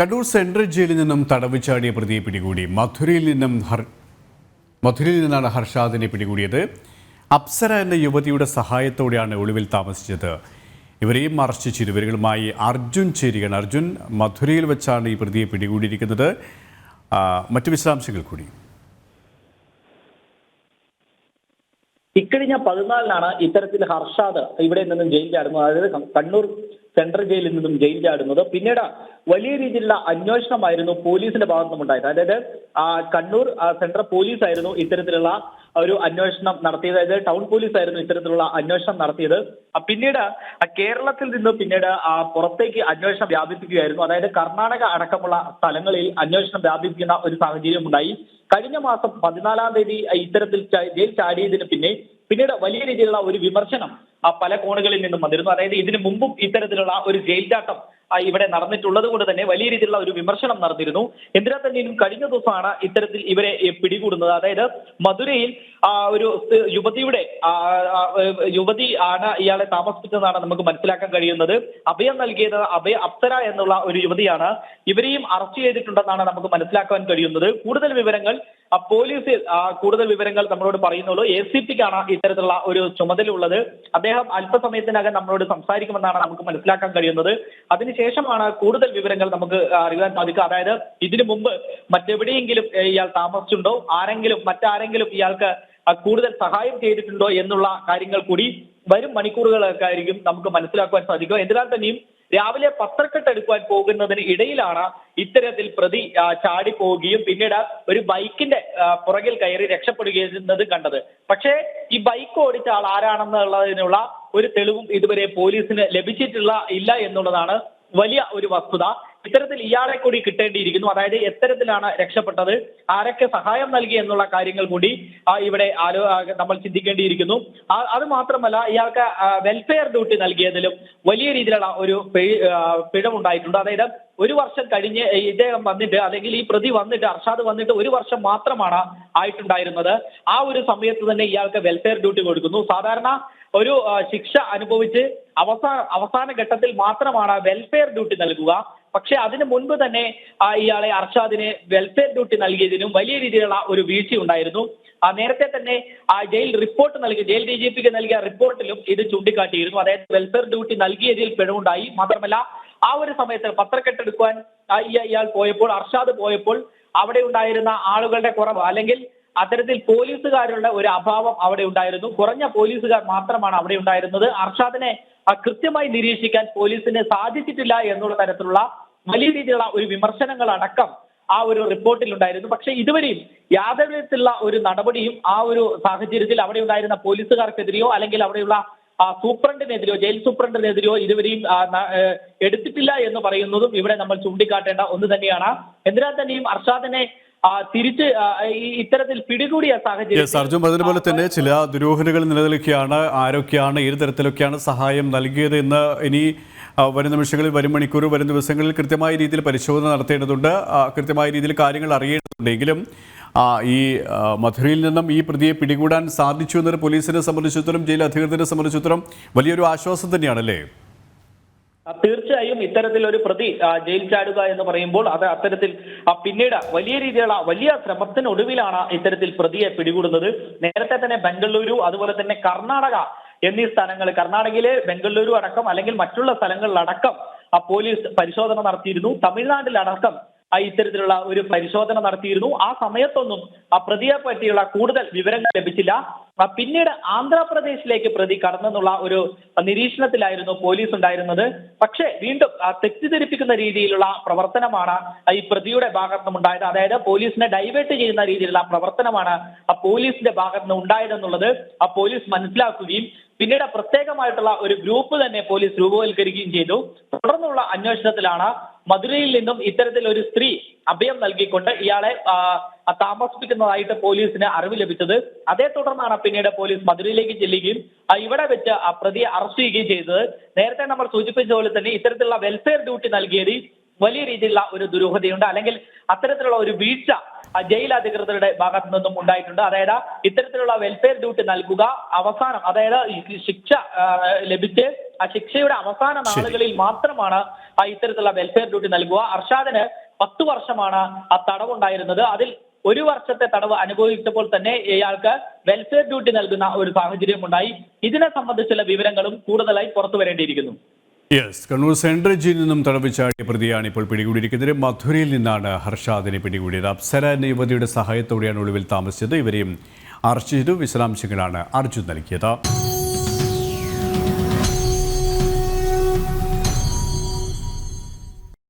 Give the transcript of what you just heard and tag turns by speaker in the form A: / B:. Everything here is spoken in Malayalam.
A: കണ്ണൂർ സെൻട്രൽ ജയിലിൽ നിന്നും തടവ് ചാടിയ പ്രതിയെ പിടികൂടി. മധുരയിൽ നിന്നും ഹർ മധുരയിൽ നിന്നാണ് ഹർഷാദിനെ പിടികൂടിയത്. അപ്സര എന്ന യുവതിയുടെ സഹായത്തോടെയാണ് ഒളിവിൽ താമസിച്ചത്. ഇവരെയും അറസ്റ്റ് ചെയ്തു അർജുൻ ചേരുകയാണ്. അർജുൻ മധുരയിൽ വെച്ചാണ് ഈ പ്രതിയെ പിടികൂടിയിരിക്കുന്നത്. മറ്റു വിശദാംശങ്ങൾ കൂടി.
B: ഇക്കഴിഞ്ഞ പതിനാലിനാണ് ഇത്തരത്തിൽ ഹർഷാദ് ഇവിടെ നിന്നും ജയിലിൽ അതായത് കണ്ണൂർ സെൻട്രൽ ജയിലിൽ നിന്നും ജയിൽ ചാടുന്നത്. പിന്നീട് വലിയ രീതിയിലുള്ള അന്വേഷണമായിരുന്നു പോലീസിന്റെ ഭാഗത്തു നിന്നുണ്ടായത് അതായത് കണ്ണൂർ സെൻട്രൽ പോലീസ് ആയിരുന്നു ഇത്തരത്തിലുള്ള ഒരു അന്വേഷണം നടത്തിയത്. അതായത് ടൗൺ പോലീസ് ആയിരുന്നു ഇത്തരത്തിലുള്ള അന്വേഷണം നടത്തിയത്. പിന്നീട് കേരളത്തിൽ നിന്ന് പിന്നീട് പുറത്തേക്ക് അന്വേഷണം വ്യാപിപ്പിക്കുകയായിരുന്നു. അതായത് കർണാടക അടക്കമുള്ള സ്ഥലങ്ങളിൽ അന്വേഷണം വ്യാപിപ്പിക്കുന്ന ഒരു സാഹചര്യം ഉണ്ടായി. കഴിഞ്ഞ മാസം പതിനാലാം തീയതി ഇത്തരത്തിൽ ജയിൽ ചാടിയതിന് പിന്നെ പിന്നീട് വലിയ രീതിയിലുള്ള ഒരു വിമർശനം പല കോണുകളിൽ നിന്നും വന്നിരുന്നു. അതായത് ഇതിനു മുമ്പും ഇത്തരത്തിലുള്ള ഒരു ജയിൽ ചാട്ടം ഇവിടെ നടന്നിട്ടുള്ളത് കൊണ്ട് തന്നെ വലിയ രീതിയിലുള്ള ഒരു വിമർശനം നടന്നിരുന്നു. എന്തിനാ തന്നെയും കഴിഞ്ഞ ദിവസമാണ് ഇത്തരത്തിൽ ഇവരെ പിടികൂടുന്നത്. അതായത് മധുരയിൽ ആ, ഒരു യുവതിയുടെ ആ, ആ, യുവതി ആണ് ഇയാളെ താമസിപ്പിച്ചതെന്നാണ് നമുക്ക് മനസ്സിലാക്കാൻ കഴിയുന്നത്. അഭയം നൽകിയത് അഭയ അപ്സര എന്നുള്ള ഒരു യുവതിയാണ്. ഇവരെയും അറസ്റ്റ് ചെയ്തിട്ടുണ്ടെന്നാണ് നമുക്ക് മനസ്സിലാക്കാൻ കഴിയുന്നത്. കൂടുതൽ വിവരങ്ങൾ പോലീസിൽ പോലീസ് കൂടുതൽ വിവരങ്ങൾ നമ്മളോട് പറയുന്നുള്ളൂ. എ സി പിക്കാണ് ഇത്തരത്തിലുള്ള ഒരു ചുമതല ഉള്ളത് അദ്ദേഹം അല്പസമയത്തിനകം നമ്മളോട് സംസാരിക്കുമെന്നാണ് നമുക്ക് മനസ്സിലാക്കാൻ കഴിയുന്നത്. അതിനുശേഷമാണ് കൂടുതൽ വിവരങ്ങൾ നമുക്ക് അറിയാൻ സാധിക്കുക. അതായത് ഇതിനു മുമ്പ് മറ്റെവിടെയെങ്കിലും ഇയാൾ താമസിച്ചിട്ടുണ്ടോ? ആരെങ്കിലും മറ്റാരെങ്കിലും ഇയാൾക്ക് കൂടുതൽ സഹായം ചെയ്തിട്ടുണ്ടോ എന്നുള്ള കാര്യങ്ങൾ കൂടി വരും മണിക്കൂറുകളൊക്കെ ആയിരിക്കും നമുക്ക് മനസ്സിലാക്കുവാൻ സാധിക്കുക. എന്തിനാൽ തന്നെയും രാവിലെ പത്രക്കെട്ട് എടുക്കുവാൻ പോകുന്നതിന് ഇടയിലാണ് ഇത്തരത്തിൽ പ്രതി ചാടി പോവുകയും പിന്നീട് ഒരു ബൈക്കിന്റെ പുറകിൽ കയറി രക്ഷപ്പെടുകയെന്നത് കണ്ടത്. പക്ഷേ ഈ ബൈക്ക് ഓടിച്ച ആൾ ആരാണെന്നുള്ളതിനുള്ള ഒരു തെളിവും ഇതുവരെ പോലീസിന് ലഭിച്ചിട്ടുള്ള ഇല്ല എന്നുള്ളതാണ് വലിയ ഒരു വസ്തുത. ഇത്തരത്തിൽ ഇയാളെ കൂടി കിട്ടേണ്ടിയിരിക്കുന്നു. അതായത് എത്തരത്തിലാണ് രക്ഷപ്പെട്ടത്. ആരൊക്കെ സഹായം നൽകി എന്നുള്ള കാര്യങ്ങൾ കൂടി ഇവിടെ ആലോ നമ്മൾ ചിന്തിക്കേണ്ടിയിരിക്കുന്നു. അത് മാത്രമല്ല ഇയാൾക്ക് വെൽഫെയർ ഡ്യൂട്ടി നൽകിയതിലും വലിയ രീതിയിലുള്ള ഒരു പിഴവുണ്ടായിട്ടുണ്ട്. അതായത് ഒരു വർഷം കഴിഞ്ഞ് ഇദ്ദേഹം വന്നിട്ട് അല്ലെങ്കിൽ ഈ പ്രതി വന്നിട്ട് അർഷാദ് വന്നിട്ട് ഒരു വർഷം മാത്രമാണ് ആയിട്ടുണ്ടായിരുന്നത്. ആ ഒരു സമയത്ത് തന്നെ ഇയാൾക്ക് വെൽഫെയർ ഡ്യൂട്ടി കൊടുക്കുന്നു. സാധാരണ ഒരു ശിക്ഷ അനുഭവിച്ച് അവസാന അവസാന ഘട്ടത്തിൽ മാത്രമാണ് വെൽഫെയർ ഡ്യൂട്ടി നൽകുക. പക്ഷെ അതിനു മുൻപ് തന്നെ ഇയാളെ അർഷാദിന് വെൽഫെയർ ഡ്യൂട്ടി നൽകിയതിനും വലിയ രീതിയിലുള്ള ഒരു വീഴ്ച ഉണ്ടായിരുന്നു. നേരത്തെ തന്നെ ആ ജയിൽ റിപ്പോർട്ട് നൽകി ജയിൽ ഡി ജി പിക്ക് നൽകിയ റിപ്പോർട്ടിലും ഇത് ചൂണ്ടിക്കാട്ടിയിരുന്നു. അതായത് വെൽഫെയർ ഡ്യൂട്ടി നൽകിയതിൽ പിഴവുണ്ടായി. മാത്രമല്ല ആ ഒരു സമയത്ത് പത്രക്കെട്ടെടുക്കുവാൻ ഇയാൾ പോയപ്പോൾ അർഷാദ് പോയപ്പോൾ അവിടെ ഉണ്ടായിരുന്ന ആളുകളുടെ കുറവ് അല്ലെങ്കിൽ അത്തരത്തിൽ പോലീസുകാരുടെ ഒരു അഭാവം അവിടെ ഉണ്ടായിരുന്നു. കുറഞ്ഞ പോലീസുകാർ മാത്രമാണ് അവിടെ ഉണ്ടായിരുന്നത്. അർഷാദിനെ കൃത്യമായി നിരീക്ഷിക്കാൻ പോലീസിന് സാധിച്ചിട്ടില്ല എന്നുള്ള തരത്തിലുള്ള വലിയ രീതിയിലുള്ള ഒരു വിമർശനങ്ങൾ അടക്കം ആ ഒരു റിപ്പോർട്ടിൽ ഉണ്ടായിരുന്നു. പക്ഷേ ഇതുവരെയും യാതൊരു വിധത്തിലുള്ള ഒരു നടപടിയും ആ ഒരു സാഹചര്യത്തിൽ അവിടെ ഉണ്ടായിരുന്ന പോലീസുകാർക്കെതിരെയോ അല്ലെങ്കിൽ അവിടെയുള്ള സൂപ്രണ്ടിനെതിരെയോ ജയിൽ സൂപ്രണ്ടിനെതിരെയോ ഇതുവരെയും എടുത്തിട്ടില്ല എന്ന് പറയുന്നതും ഇവിടെ നമ്മൾ ചൂണ്ടിക്കാട്ടേണ്ട ഒന്ന് തന്നെയാണ്. എന്തിനാൽ തന്നെയും അർഷാദിനെ തിരിച്ച് ഇത്തരത്തിൽ പിടികൂടിയ സാഹചര്യം
A: സർജും അതുപോലെ തന്നെ ചില ദുരൂഹതകൾ നിലനിൽക്കുകയാണ് ആരൊക്കെയാണ് ഏത് തരത്തിലൊക്കെയാണ് സഹായം നൽകിയത് എന്ന് ഇനി വരും നിമിഷങ്ങളിൽ വരും മണിക്കൂർ വരും ദിവസങ്ങളിൽ കൃത്യമായ രീതിയിൽ പരിശോധന നടത്തേണ്ടതുണ്ട്. കൃത്യമായ രീതിയിൽ കാര്യങ്ങൾ അറിയേണ്ടതുണ്ടെങ്കിലും ഈ മധുരയിൽ നിന്നും ഈ പ്രതിയെ പിടികൂടാൻ സാധിച്ചു എന്നൊരു പോലീസിനെ സംബന്ധിച്ചിടത്തോളം ജയിൽ അധികൃതരെ സംബന്ധിച്ചിടത്തോളം വലിയൊരു ആശ്വാസം തന്നെയാണല്ലേ?
B: തീർച്ചയായും ഇത്തരത്തിൽ ഒരു പ്രതി ജയിൽ ചാടുക എന്ന് പറയുമ്പോൾ അത് അത്തരത്തിൽ പിന്നീട് വലിയ രീതിയിലുള്ള വലിയ ശ്രമത്തിനൊടുവിലാണ് ഇത്തരത്തിൽ പ്രതിയെ പിടികൂടുന്നത്. നേരത്തെ തന്നെ ബംഗളൂരു അതുപോലെ തന്നെ കർണാടക എന്നീ സ്ഥലങ്ങൾ കർണാടകയിലെ ബംഗളൂരു അടക്കം അല്ലെങ്കിൽ മറ്റുള്ള സ്ഥലങ്ങളിലടക്കം പോലീസ് പരിശോധന നടത്തിയിരുന്നു. തമിഴ്നാട്ടിലടക്കം ഇത്തരത്തിലുള്ള ഒരു പരിശോധന നടത്തിയിരുന്നു. ആ സമയത്തൊന്നും ആ പ്രതിയെ പറ്റിയുള്ള കൂടുതൽ വിവരങ്ങൾ ലഭിച്ചില്ല. പിന്നീട് ആന്ധ്രാപ്രദേശിലേക്ക് പ്രതി കടന്നെന്നുള്ള ഒരു നിരീക്ഷണത്തിലായിരുന്നു പോലീസ് ഉണ്ടായിരുന്നത്. പക്ഷേ വീണ്ടും തെറ്റിദ്ധരിപ്പിക്കുന്ന രീതിയിലുള്ള പ്രവർത്തനമാണ് ഈ പ്രതിയുടെ ഭാഗത്ത് നിന്നുണ്ടായത് അതായത് പോലീസിനെ ഡൈവേർട്ട് ചെയ്യുന്ന രീതിയിലുള്ള പ്രവർത്തനമാണ് ആ പോലീസിന്റെ ഭാഗത്ത് നിന്ന് ഉണ്ടായതെന്നുള്ളത് ആ പോലീസ് മനസ്സിലാക്കുകയും പിന്നീട് പ്രത്യേകമായിട്ടുള്ള ഒരു ഗ്രൂപ്പ് തന്നെ പോലീസ് രൂപവൽക്കരിക്കുകയും ചെയ്തു. തുടർന്നുള്ള അന്വേഷണത്തിലാണ് മധുരയിൽ നിന്നും ഇത്തരത്തിൽ ഒരു സ്ത്രീ അഭയം നൽകിക്കൊണ്ട് ഇയാളെ താമസിപ്പിക്കുന്നതായിട്ട് പോലീസിന് അറിവ് ലഭിച്ചത്. അതേ തുടർന്നാണ് പിന്നീട് പോലീസ് മധുരയിലേക്ക് ചെല്ലുകയും ഇവിടെ വെച്ച് പ്രതിയെ അറസ്റ്റ് ചെയ്യുകയും ചെയ്തത്. നേരത്തെ നമ്മൾ സൂചിപ്പിച്ച പോലെ തന്നെ ഇത്തരത്തിലുള്ള വെൽഫെയർ ഡ്യൂട്ടി നൽകിയത് വലിയ രീതിയിലുള്ള ഒരു ദുരൂഹതയുണ്ട്. അല്ലെങ്കിൽ അത്തരത്തിലുള്ള ഒരു വീഴ്ച ജയിൽ അധികൃതരുടെ ഭാഗത്തു നിന്നും ഉണ്ടായിട്ടുണ്ട്. അതായത് ഇത്തരത്തിലുള്ള വെൽഫെയർ ഡ്യൂട്ടി നൽകുക അവസാനം അതായത് ശിക്ഷ ലഭിച്ച് ആ ശിക്ഷയുടെ അവസാന നാളുകളിൽ മാത്രമാണ് ആ ഇത്തരത്തിലുള്ള വെൽഫെയർ ഡ്യൂട്ടി നൽകുക. അർഷാദിന് പത്ത് വർഷമാണ് ആ തടവുണ്ടായിരുന്നത്. അതിൽ ഒരു വർഷത്തെ തടവ് അനുഭവിച്ചപ്പോൾ തന്നെ ഇയാൾക്ക് വെൽഫെയർ ഡ്യൂട്ടി നൽകുന്ന ഒരു സാഹചര്യം ഉണ്ടായി ഇതിനെ സംബന്ധിച്ചുള്ള വിവരങ്ങളും കൂടുതലായി പുറത്തു വരേണ്ടിയിരിക്കുന്നു.
A: യെസ് കണ്ണൂർ സെൻട്രൽ ജയിലിൽ നിന്നും തടവ് ചാടിയ പ്രതിയാണ് ഇപ്പോൾ പിടികൂടിയിരിക്കുന്നത്. മധുരയിൽ നിന്നാണ് ഹർഷാദിനെ പിടികൂടിയത്. അപ്സര എന്ന യുവതിയുടെ സഹായത്തോടെയാണ് ഒളിവിൽ താമസിച്ചത്. ഇവരെയും അറസ്റ്റ് ചെയ്തു. വിശദാംശങ്ങളാണ് അർജുൻ നൽകിയത്.